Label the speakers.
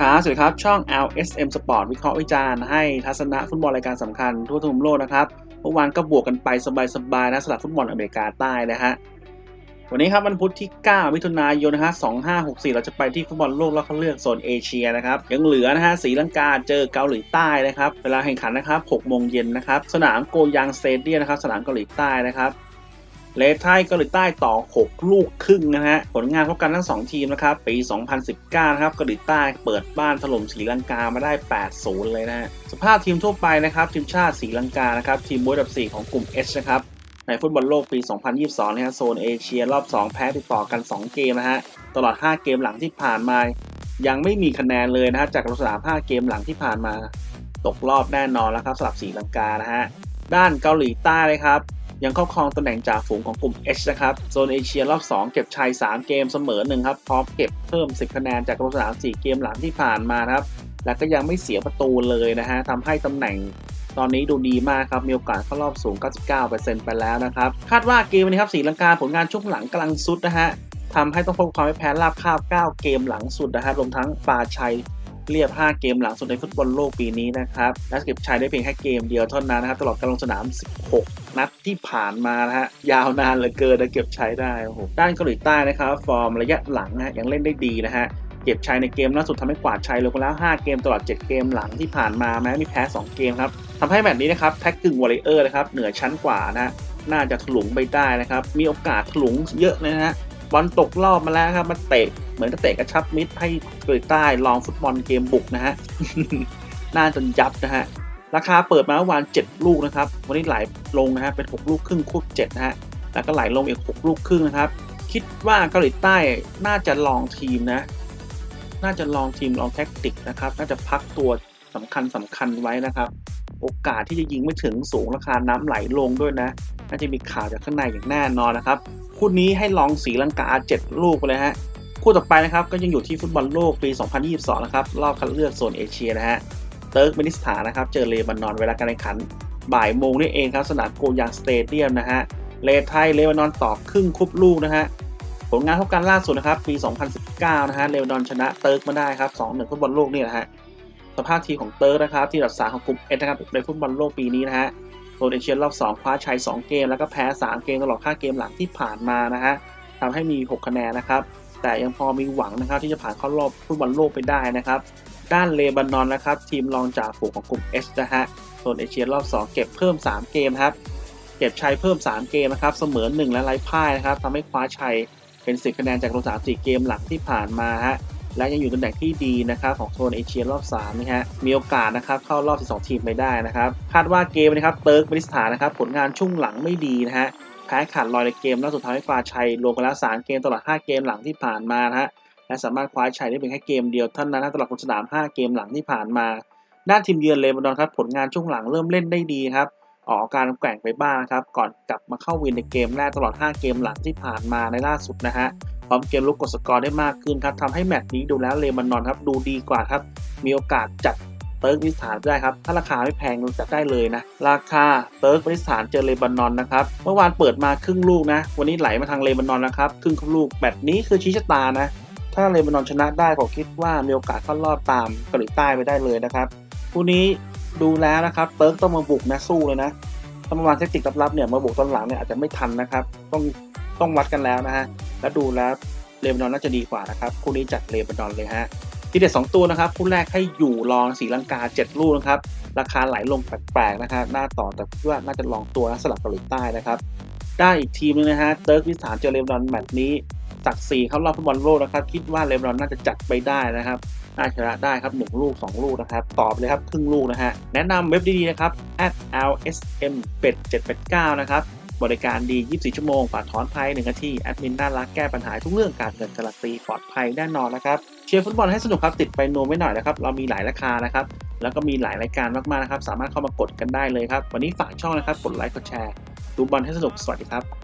Speaker 1: ครับสวัสดีครับ ช่อง LSM Sport วิเคราะห์วิจารณ์ให้ทัศนะฟุตบอลรายการสำคัญทั่วทุกมุมโลกนะครับเมื่อวานก็บวกกันไปสบายๆนะสำหรับฟุตบอลอเมริกาใต้นะฮะวันนี้ครับวันพุธที่ 9 มิถุนายนนะฮะ2564 เราจะไปที่ฟุตบอลโลกแล้วเขาเลือกโซนเอเชียนะครับ ยังเหลือนะฮะสีลังกาเจอเกาหลีใต้นะครับ เวลาแข่งขันนะครับ6โมงเย็นนะครับ สนามโกยังสเตเดียมนะครับ สนามเกาหลีใต้นะครับ เลไทยเกาหลีใต้ต่อ 6 ลูกครึ่งนะฮะ ผลงานพบกันทั้ง 2 ทีมนะครับ ปี 2019 นะครับเกาหลีใต้เปิดบ้านถล่มศรีลังกามาได้ 8-0 เลยนะฮะ สภาพทีมทั่วไปนะครับ ทีมชาติศรีลังกานะครับ ทีมบวยอันดับ 4 ของกลุ่ม H นะครับ ในฟุตบอลโลกปี 2022 นะฮะ โซนเอเชียรอบ 2 แพ้ติดต่อกัน 2 เกมนะฮะ ตลอด 5 เกมหลังที่ผ่านมา ยังไม่มีคะแนนเลยนะฮะ จากลักษณะ5เกมหลังที่ผ่านมา ตกรอบแน่นอนแล้วครับสำหรับศรีลังกานะฮะ ด้านเกาหลีใต้เลยครับ ยังครอบครองตำแหน่งจ่าฝูงของกลุ่ม H นะครับโซนเอเชียรอบ 2 เก็บชัย 3 เกมเสมอ1ครับพร้อมเก็บเพิ่ม 10 คะแนนจากลงสนาม 4 เกมหลังที่ผ่านมาครับ และก็ยังไม่เสียประตูเลยนะฮะทำให้ตำแหน่งตอนนี้ดูดีมากครับ มีโอกาสเข้ารอบสูง 99%ไปแล้วนะครับ คาดว่าเกมนี้ครับสีลังกาผลงานช่วงหลังกำลังสุดนะฮะทำให้ต้องพบความไม่แพ้ราบคาบ 9 เกมหลังสุดนะฮะรวมทั้งปาชัย เรียบ 5 เกมหลังสุดในฟุตบอลโลกปีนี้นะครับและเก็บชัยได้เพียงแค่เกมเดียวเท่านั้นนะครับ ตลอดการลงสนาม 16 นัดที่ผ่านมานะฮะยาวนานเหลือเกินนะเก็บชัยได้โอ้โหด้านเกาหลีใต้นะครับ ฟอร์มระยะหลังนะยังเล่นได้ดีนะฮะเก็บชัยในเกมล่าสุดทำให้กวาดชัยลงไปแล้ว 5 เกมตลอด 7 เกมหลังที่ผ่านมาแม้มีแพ้ 2 เกมครับทำให้แมตช์นี้นะครับแท็กกึ่งวอลเลเยอร์นะครับเหนือชั้นกว่านะน่าจะถลุงไปได้นะครับ มีโอกาสถลุงเยอะนะฮะ บอลตกรอบมาแล้วครับมาเตะเหมือนกับเตะกระชับมิดให้เกาหลีใต้ลองฟุตบอลเกมบุกนะฮะน่าจนยับนะฮะ ราคาเปิดมาเมื่อวาน 7 ลูกนะครับ วันนี้ไหลลงนะฮะ เป็น 6 ลูกครึ่งคูณ7นะฮะ แล้วก็ไหลลงอีก 6 ลูกครึ่งนะครับ คิดว่าเกาหลีใต้น่าจะลองทีมนะ น่าจะลองทีมลองแท็กติกนะครับ น่าจะพักตัวสำคัญสำคัญไว้นะครับ โอกาสที่จะยิงไม่ถึงสูงราคาน้ำไหลลงด้วยนะ น่าจะมีข่าวจากข้างในอย่างแน่นอนนะครับ คู่นี้ให้ลองสีลังกา 7 ลูกเลยฮะ คู่ต่อไปนะครับก็ยังอยู่ที่ฟุตบอลโลกปี 2022 นะครับ รอบคัดเลือกโซนเอเชียนะฮะ เติร์กเมนิสถานนะครับเจอเลบานอนเวลาการแข่งขัน บ่ายโมงนี่เองครับสนามโกยังสเตเดียมนะฮะ เลไทยเลบานอนต่อครึ่งคุบลูกนะฮะ ผลงานเท่ากันล่าสุดนะครับปี 2019 นะฮะ เลบานอนชนะเติร์กมาได้ครับ 2-1 ฟุตบอลโลกนี่นะฮะสภาพทีมของเติร์กนะครับที่อันดับสาของกลุ่มเอนะครับในฟุตบอลโลกปีนี้นะฮะ โซนเอเชียรอบ 2 คว้าชัย 2 เกม แล้วก็แพ้ 3 เกมตลอด 5 เกมหลังที่ผ่านมานะฮะทำให้มี 6 คะแนนนะครับ แต่ยังพอมีหวังนะครับที่จะผ่านเข้ารอบฟุตบอลโลกไปได้นะครับ ด้านเลบานอนนะครับ ทีมรองจ่าฝูงของกลุ่ม H นะฮะโซนเอเชียรอบ 2 เก็บเพิ่ม 3 เกมครับ เก็บชัยเพิ่ม 3 เกมนะครับ เสมอ 1 และไร้พ่ายนะครับทำให้คว้าชัยเป็น 10 คะแนนจากลงสาม4เกมหลังที่ผ่านมาฮะ และยังอยู่ตำแหน่งที่ดีนะครับของโซนเอเชียรอบ3นะฮะมีโอกาสนะครับเข้ารอบ 12 ทีมไปได้นะครับคาดว่าเกมนะครับเติร์กเมนิสถานนะครับผลงานช่วงหลังไม่ดีนะฮะแพ้ขาดลอยในเกมล่าสุดท้ายคว้าชัยรวมกันแล้ว3เกมตลอด 5 เกมหลังที่ผ่านมานะฮะและสามารถคว้าชัยได้เพียงแค่เกมเดียวเท่านั้นตลอดลงสนาม 5 เกมหลังที่ผ่านมา ด้านทีมเยือนเลบานอนครับผลงานช่วงหลังเริ่มเล่นได้ดีครับ ออกอการแกว่งไปบ้างนะครับ ก่อนกลับมาเข้าวินในเกมแรกตลอด 5 เกมหลังที่ผ่านมาในล่าสุดนะฮะพร้อมเกมลุกกดสกอร์ได้มากขึ้นครับทำให้แมตช์นี้ดูแล้วเลบานอนครับดูดีกว่าครับ มีโอกาสจัดเติร์กมิสถานได้ครับ ถ้าราคาไม่แพงจัดได้เลยนะ ราคาเติร์กมิสถานเจอเลบานอนนะครับ เมื่อวานเปิดมาครึ่งลูกนะ วันนี้ไหลมาทางเลบานอนนะครับ ครึ่งครึ่งลูกแมตชนี้คือชี้ชะตานะ ถ้าเลบานอนชนะได้ผมคิดว่ามีโอกาสเข้ารอบตามเกาหลีใต้ไปได้เลยนะครับคู่นี้ ดูแล้วนะครับเติร์กต้องมาบุกนะสู้เลยนะถ้าเมื่อวานเทคนิคลับๆเนี่ยมาบุกตอนหลังเนี่ยอาจจะไม่ทันนะครับ ต้องต้องวัดกันแล้วนะฮะแล้วดูแล้วเลบานอนน่าจะดีกว่านะครับคู่นี้จัดเลบานอนเลยฮะที่เด็ด2ตัวนะครับคู่แรกให้อยู่รองสีลังกา 7 ลูกนะครับราคาไหลลงแปลกๆนะครับหน้าต่อแต่คิดว่าน่าจะลองตัวนะสลับเกาหลีใต้นะครับได้อีกทีมนึงนะฮะเติร์กวิสานเจอเลบานอนแมตช์นี้ศักดิ์ศรีเข้ารอบฟุตบอลโลกนะครับ คิดว่าเลบานอนน่าจะจัดไปได้นะครับ น่าชนะได้ครับ 1 ลูก 2 ลูกนะครับ ตอบเลยครับ ครึ่งลูกนะฮะ แนะนำเว็บดีๆนะครับ @lsm เป็ด789 นะครับ บริการดี 24 ชั่วโมงฝากถอนภัย1นาที แอดมินน่ารักแก้ปัญหาทุกเรื่องการเงินการันตีปลอดภัยแน่นอนนะครับ เชียร์ฟุตบอลให้สนุกครับ ติดไปโนไม่หน่อยนะครับ เรามีหลายราคานะครับ แล้วก็มีหลายรายการมากๆนะครับ สามารถเข้ามากดกันได้เลยครับ วันนี้ฝากช่องนะครับ กดไลค์ กดแชร์ ดูบอลให้สนุก สวัสดีครับ